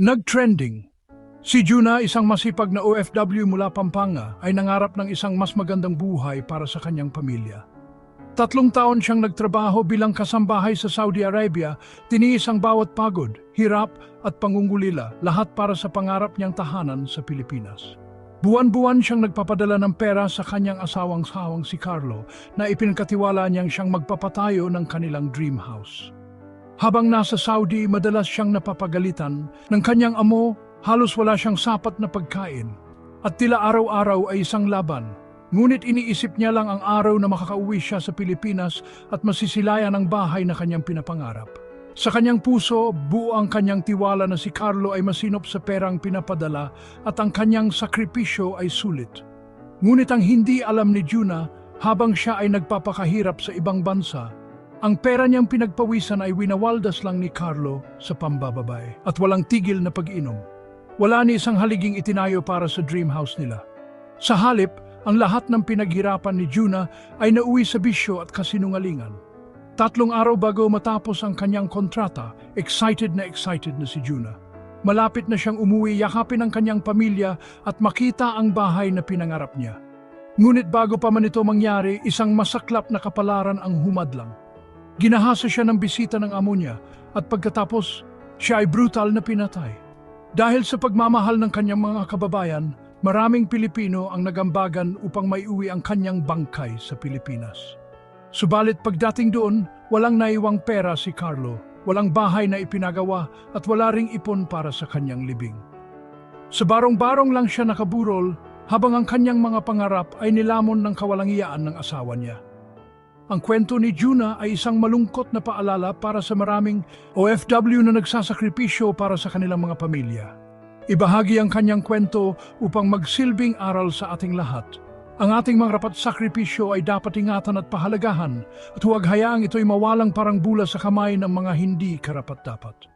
Nag-trending. Si Juna, isang masipag na OFW mula Pampanga, ay nangarap ng isang mas magandang buhay para sa kanyang pamilya. Tatlong taon siyang nagtrabaho bilang kasambahay sa Saudi Arabia, tiniis ang bawat pagod, hirap at pangungulila, lahat para sa pangarap niyang tahanan sa Pilipinas. Buwan-buwan siyang nagpapadala ng pera sa kanyang asawang-sawang si Carlo na ipinagkatiwala niyang siyang magpapatayo ng kanilang dream house. Habang nasa Saudi, madalas siyang napapagalitan ng kanyang amo, halos wala siyang sapat na pagkain. At tila araw-araw ay isang laban. Ngunit iniisip niya lang ang araw na makakauwi siya sa Pilipinas at masisilayan ang bahay na kanyang pinapangarap. Sa kanyang puso, buo ang kanyang tiwala na si Carlo ay masinop sa perang pinapadala at ang kanyang sakripisyo ay sulit. Ngunit ang hindi alam ni Juna, habang siya ay nagpapakahirap sa ibang bansa, ang pera niyang pinagpawisan ay winawaldas lang ni Carlo sa pambababay at walang tigil na pag-inom. Wala ni isang haliging itinayo para sa dream house nila. Sa halip, ang lahat ng pinaghirapan ni Juna ay nauwi sa bisyo at kasinungalingan. Tatlong araw bago matapos ang kanyang kontrata, excited na excited na si Juna. Malapit na siyang umuwi yakapin ang kanyang pamilya at makita ang bahay na pinangarap niya. Ngunit bago pa man ito mangyari, isang masaklap na kapalaran ang humadlang. Ginahasa siya ng bisita ng amo niya at pagkatapos, siya ay brutal na pinatay. Dahil sa pagmamahal ng kanyang mga kababayan, maraming Pilipino ang nagambagan upang maiuwi ang kanyang bangkay sa Pilipinas. Subalit pagdating doon, walang naiwang pera si Carlo, walang bahay na ipinagawa at wala ring ipon para sa kanyang libing. Sa barong-barong lang siya nakaburol habang ang kanyang mga pangarap ay nilamon ng kawalangiaan ng asawa niya. Ang kwento ni Juna ay isang malungkot na paalala para sa maraming OFW na nagsasakripisyo para sa kanilang mga pamilya. Ibahagi ang kanyang kwento upang magsilbing aral sa ating lahat. Ang ating mga rapat sakripisyo ay dapat ingatan at pahalagahan at huwag hayaang ito'y mawalang parang bula sa kamay ng mga hindi karapat-dapat.